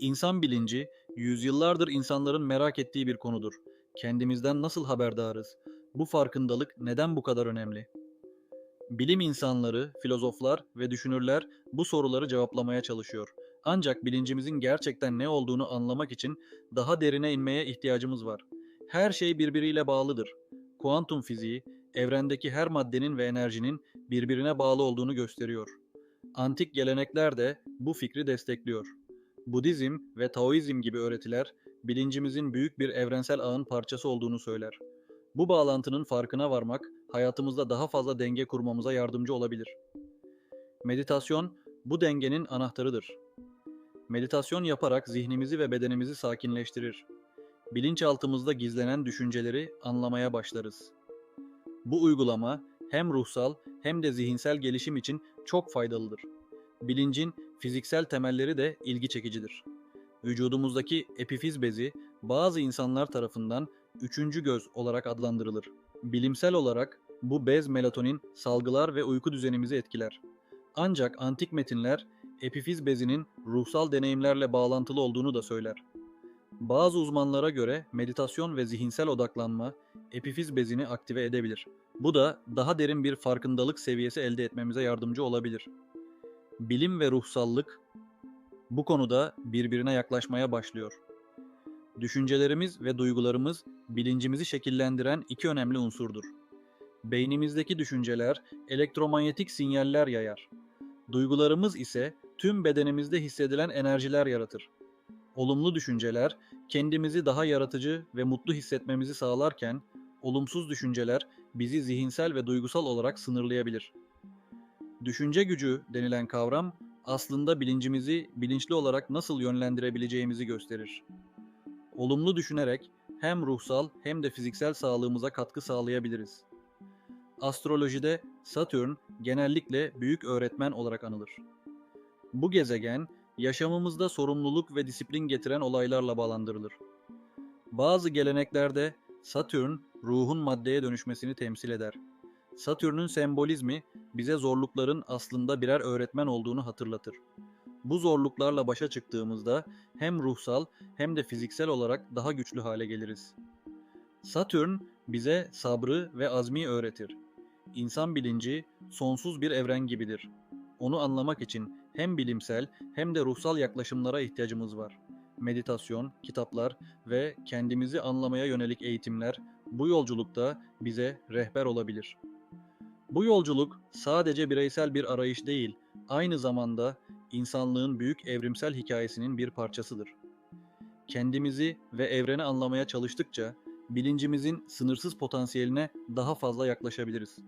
İnsan bilinci, yüzyıllardır insanların merak ettiği bir konudur. Kendimizden nasıl haberdarız? Bu farkındalık neden bu kadar önemli? Bilim insanları, filozoflar ve düşünürler bu soruları cevaplamaya çalışıyor. Ancak bilincimizin gerçekten ne olduğunu anlamak için daha derine inmeye ihtiyacımız var. Her şey birbiriyle bağlıdır. Kuantum fiziği, evrendeki her maddenin ve enerjinin birbirine bağlı olduğunu gösteriyor. Antik gelenekler de bu fikri destekliyor. Budizm ve Taoizm gibi öğretiler bilincimizin büyük bir evrensel ağın parçası olduğunu söyler. Bu bağlantının farkına varmak hayatımızda daha fazla denge kurmamıza yardımcı olabilir. Meditasyon bu dengenin anahtarıdır. Meditasyon yaparak zihnimizi ve bedenimizi sakinleştirir. Bilinçaltımızda gizlenen düşünceleri anlamaya başlarız. Bu uygulama hem ruhsal hem de zihinsel gelişim için çok faydalıdır. Bilincin fiziksel temelleri de ilgi çekicidir. Vücudumuzdaki epifiz bezi bazı insanlar tarafından üçüncü göz olarak adlandırılır. Bilimsel olarak bu bez melatonin salgılar ve uyku düzenimizi etkiler. Ancak antik metinler epifiz bezinin ruhsal deneyimlerle bağlantılı olduğunu da söyler. Bazı uzmanlara göre meditasyon ve zihinsel odaklanma epifiz bezini aktive edebilir. Bu da daha derin bir farkındalık seviyesi elde etmemize yardımcı olabilir. Bilim ve ruhsallık bu konuda birbirine yaklaşmaya başlıyor. Düşüncelerimiz ve duygularımız bilincimizi şekillendiren iki önemli unsurdur. Beynimizdeki düşünceler elektromanyetik sinyaller yayar. Duygularımız ise tüm bedenimizde hissedilen enerjiler yaratır. Olumlu düşünceler kendimizi daha yaratıcı ve mutlu hissetmemizi sağlarken, olumsuz düşünceler bizi zihinsel ve duygusal olarak sınırlayabilir. Düşünce gücü denilen kavram aslında bilincimizi bilinçli olarak nasıl yönlendirebileceğimizi gösterir. Olumlu düşünerek hem ruhsal hem de fiziksel sağlığımıza katkı sağlayabiliriz. Astrolojide Satürn genellikle büyük öğretmen olarak anılır. Bu gezegen yaşamımızda sorumluluk ve disiplin getiren olaylarla bağlandırılır. Bazı geleneklerde Satürn ruhun maddeye dönüşmesini temsil eder. Satürn'ün sembolizmi bize zorlukların aslında birer öğretmen olduğunu hatırlatır. Bu zorluklarla başa çıktığımızda hem ruhsal hem de fiziksel olarak daha güçlü hale geliriz. Satürn bize sabrı ve azmi öğretir. İnsan bilinci sonsuz bir evren gibidir. Onu anlamak için hem bilimsel hem de ruhsal yaklaşımlara ihtiyacımız var. Meditasyon, kitaplar ve kendimizi anlamaya yönelik eğitimler bu yolculukta bize rehber olabilir. Bu yolculuk sadece bireysel bir arayış değil, aynı zamanda insanlığın büyük evrimsel hikayesinin bir parçasıdır. Kendimizi ve evreni anlamaya çalıştıkça bilincimizin sınırsız potansiyeline daha fazla yaklaşabiliriz.